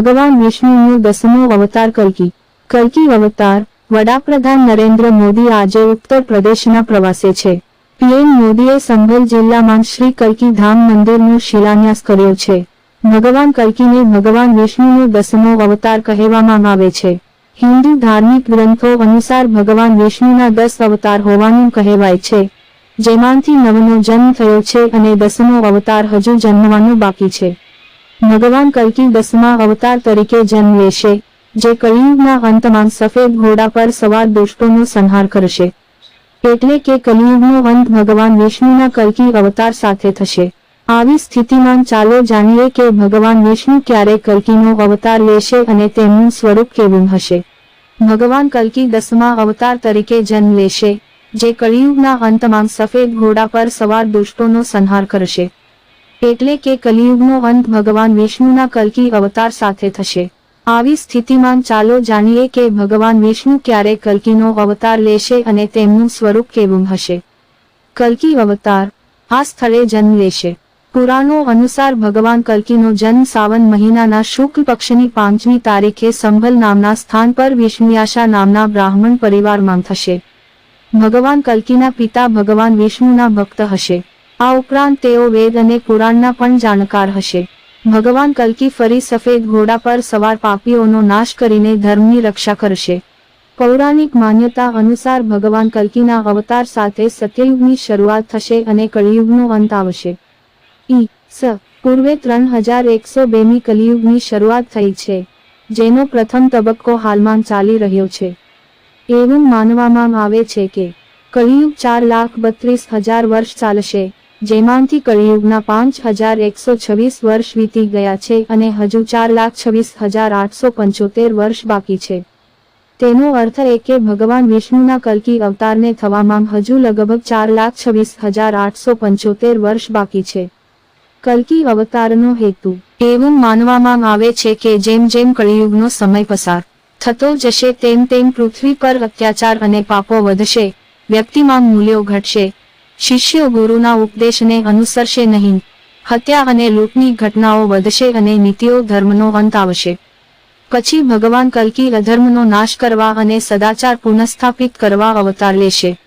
ભગવાન વિષ્ણુનો દસમો અવતાર કલ્કી કલ્કી અવતાર, વડાપ્રધાન નરેન્દ્ર મોદી આજે ઉત્તર પ્રદેશના પ્રવાસે છે. પીએમ મોદીએ સંભલ જિલ્લામાં શ્રી કલ્કી ધામ મંદિરનો શિલાન્યાસ કર્યો છે. ભગવાન કલ્કીને ભગવાન વિષ્ણુનો દસમો અવતાર કહેવામાં આવે છે. હિન્દુ ધાર્મિક ગ્રંથો અનુસાર ભગવાન વિષ્ણુના દસ અવતાર હોવાનું કહેવાય છે. જેમાંથી નવનો જન્મ થયો છે અને દસમો અવતાર હજુ જન્મવાનો બાકી છે. ભગવાન કલ્કી દસમા અવતાર તરીકે જન્મ લેશે જે કલિયુગના અંતમાં સફેદ ઘોડા પર સવાર દુષ્ટોનો સંહાર કરશે. એટલે કે કલિયુગનો અંત ભગવાન વિષ્ણુના કલ્કી અવતાર સાથે થશે. આવી સ્થિતિમાં ચાલો જાણીએ કે ભગવાન વિષ્ણુ ક્યારે કલ્કીનો અવતાર લેશે અને તેમનું સ્વરૂપ કેવું હશે. ભગવાન કલ્કી દસમા અવતાર તરીકે જન્મ લેશે જે કલિયુગના અંતમાં સફેદ ઘોડા પર સવાર દુષ્ટોનો સંહાર કરશે. એટલે કે કલિયુગનો અંત ભગવાન વિષ્ણુના કલ્કી અવતાર સાથે થશે. આવી સ્થિતિમાં ચાલો જાણીએ કે ભગવાન વિષ્ણુ ક્યારે કલ્કીનો અવતાર લેશે અને તેમનું સ્વરૂપ કેવું હશે. કલ્કી અવતાર, આ સ્થળે જન્મ લેશે. પુરાણો અનુસાર ભગવાન કલ્કીનો જન્મ સાવન મહિનાના શુક્લ પક્ષની પાંચમી તારીખે સંભલ નામના સ્થાન પર વિષ્ણુયાશા નામના બ્રાહ્મણ પરિવારમાં થશે. ભગવાન કલ્કીના પિતા ભગવાન વિષ્ણુના ભક્ત હશે. આ ઉપરાંત તેઓ વેદ અને પુરાણના પણ જાણકાર હશે. ભગવાન કલ્કી ફરી સફેદ ઘોડા પર સવાર પાપીઓનો નાશ કરીને ધર્મની રક્ષા કરશે. પૌરાણિક માન્યતા અનુસાર ભગવાન કલ્કીના અવતાર સાથે સત્યયુગની શરૂઆત થશે અને કળિયુગનો અંત આવશે. ઈ, સ, પૂર્વે ત્રણ હજાર એકસો બેમી કલિયુગની શરૂઆત થઈ છે, જેનો પ્રથમ તબક્કો હાલમાં ચાલી રહ્યો છે. એવું માનવામાં આવે છે કે કલિયુગ ચાર લાખ બત્રીસ હજાર વર્ષ ચાલશે. જેમાંથી કળિયુગના પાંચ હજાર એકસો છવ્વીસ વર્ષ વીતી ગયા છે અને હજુ ચાર લાખ છવ્વીસ હજાર આઠસો પંચોતેર વર્ષ બાકી છે. તેનો અર્થ એ કે ભગવાન વિષ્ણુના કલ્કી અવતારને થવામાં હજુ લગભગ ચાર લાખ છવ્વીસ હજાર આઠસો પંચોતેર વર્ષ બાકી છે. કલ્કી અવતારનો હેતુ એવું માનવામાં આવે છે કે જેમ જેમ કળિયુગનો સમય પસાર થતો જશે તેમ તેમ પૃથ્વી પર અત્યાચાર અને પાપો વધશે, વ્યક્તિમાં મૂલ્યો ઘટશે શિષ્યો ગુરુના ઉપદેશને અનુસરશે નહીં. હત્યા અને લૂંટની ઘટનાઓ વધશે અને નીતિઓ ધર્મનો અંત આવશે. પછી ભગવાન કલ્કી અધર્મનો નાશ કરવા અને સદાચાર પુનઃસ્થાપિત કરવા અવતાર લેશે.